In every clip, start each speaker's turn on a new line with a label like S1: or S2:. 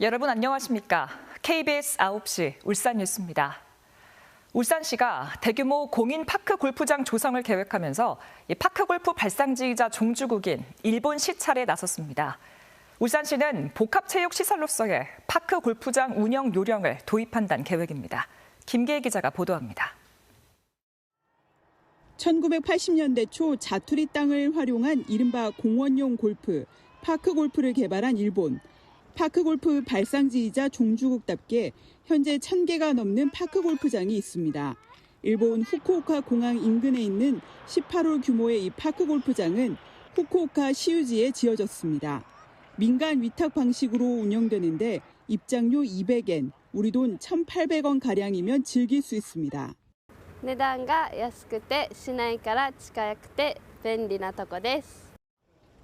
S1: 여러분 안녕하십니까? KBS 9시 울산 뉴스입니다. 울산시가 대규모 공인 파크 골프장 조성을 계획하면서 이 파크 골프 발상지이자 종주국인 일본 시찰에 나섰습니다. 울산시는 복합체육시설로서의 파크 골프장 운영 요령을 도입한다는 계획입니다. 김계희 기자가 보도합니다.
S2: 1980년대 초 자투리 땅을 활용한 이른바 공원용 골프, 파크 골프를 개발한 일본. 파크 골프 발상지이자 종주국답게 현재 1000개가 넘는 파크 골프장이 있습니다. 일본 후쿠오카 공항 인근에 있는 18홀 규모의 이 파크 골프장은 후쿠오카 시유지에 지어졌습니다. 민간 위탁 방식으로 운영되는데 입장료 200엔, 우리 돈 1,800원 가량이면 즐길 수 있습니다.
S3: 値段が安くて市内から近くて便利なとこです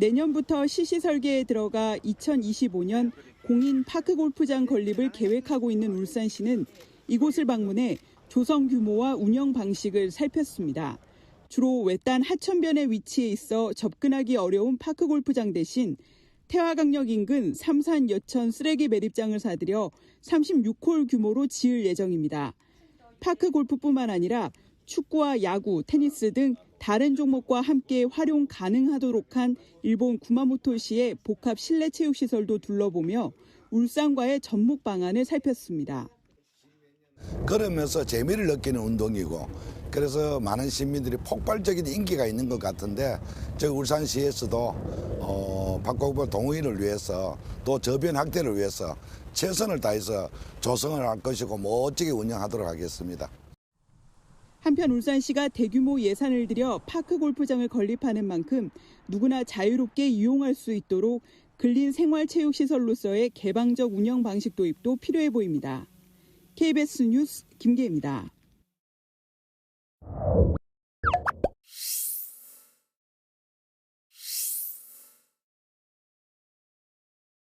S2: 내년부터 시시 설계에 들어가 2025년 공인 파크 골프장 건립을 계획하고 있는 울산시는 이곳을 방문해 조성 규모와 운영 방식을 살폈습니다. 주로 외딴 하천변에 위치해 있어 접근하기 어려운 파크 골프장 대신 태화강역 인근 삼산 여천 쓰레기 매립장을 사들여 36홀 규모로 지을 예정입니다. 파크 골프뿐만 아니라 축구와 야구, 테니스 등 다른 종목과 함께 활용 가능하도록 한 일본 구마모토시의 복합 실내 체육 시설도 둘러보며 울산과의 접목 방안을 살폈습니다.
S4: 걸으면서 재미를 느끼는 운동이고 그래서 많은 시민들이 폭발적인 인기가 있는 것 같은데 저희 울산시에서도 어, 박곡벌 동호인을 위해서 또 저변 확대를 위해서 최선을 다해서 조성을 할 것이고 멋지게 운영하도록 하겠습니다.
S2: 한편 울산시가 대규모 예산을 들여 파크 골프장을 건립하는 만큼 누구나 자유롭게 이용할 수 있도록 근린 생활체육시설로서의 개방적 운영 방식 도입도 필요해 보입니다. KBS 뉴스 김계입니다.